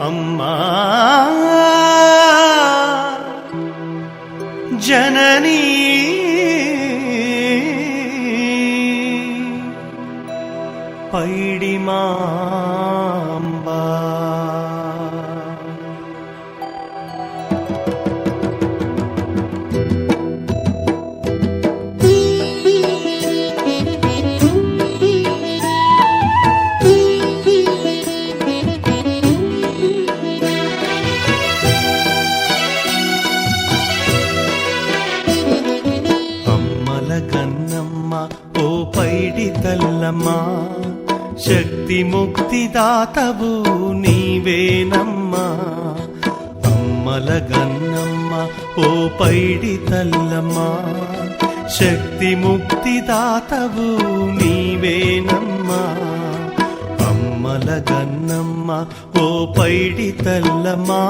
அம்மா ஜனனி. பைடிமாம்பா తల్లమ్మా శక్తి ముక్తి దాతవు నీవేనమ్మా. అమ్మల గన్నమ్మ ఓ పైడి తల్లమ్మా శక్తి ముక్తి దాతవు నీవేనమ్మా. అమ్మల గన్నమ్మ ఓ పైడి తల్లమ్మా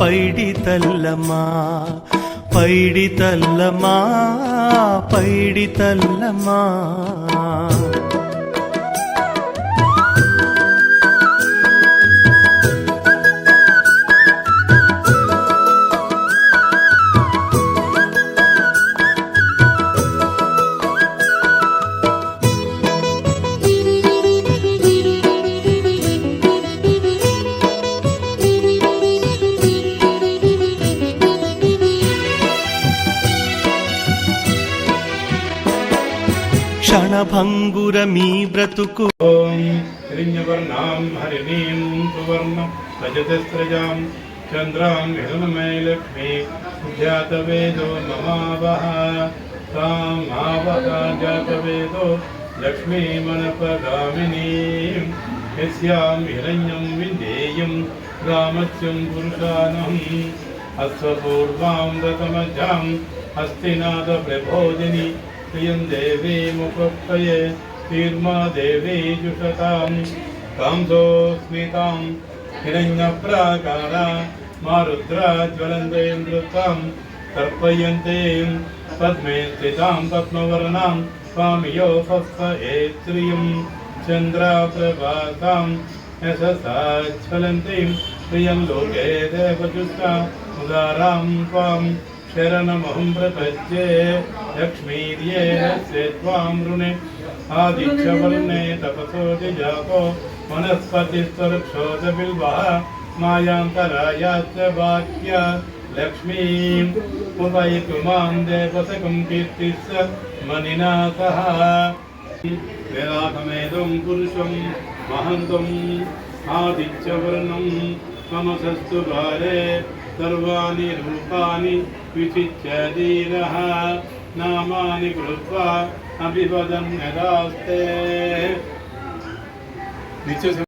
పైడి తల్లమ్మా. పైడి తల్లమా పైడి తల్లమా క్షణభంగుర మీ బ్రతుకు ॐ हिरण्यवर्णां हरिणीं सुवर्णं रजतस्रजां चन्द्रां हिरण्मय लक्ष्मी जातवेदो ममावः तामावः जातवेदो लक्ष्मीमनपगामिनीं यस्यां हिरण्यं विन्देयं रामस्यं पुरुषानम् अश्वपूर्वां दतमजां हस्तिनाथप्रभोदिनि प्रियं देवीमुपक्षये तीर्मा देवी जुषतां कांसोऽस्मितां हिरण्यप्राकारा मारुद्रा ज्वलन्तेन्द्रतां तर्पयन्तीं पद्मे स्थितां पद्मवर्णां स्वामियो फस्फयेत्रियं चन्द्राप्रभातां यशसा ज्वलन्तीं प्रियं लोके देवजुष्टा उदारां त्वां शरणमहं प्रपद्ये लक्ष्मीर्ये त्वां ऋणे आदित्यवर्णे तपसो जातो वनस्पतिस्वरक्षोदबिल्वः मायान्तरायाश्च वाक्य लक्ष्मीम् उपयतु मां देवसकं कीर्तिस्स मनिना सह वेदाकमेदं पुरुषं महन्तम् आदित्यवर्णं तमसस्तु भारे सर्वाणी रूपाणि विचिच्छरीरः नामानि कृत्वा अभिवदन् निरास्ते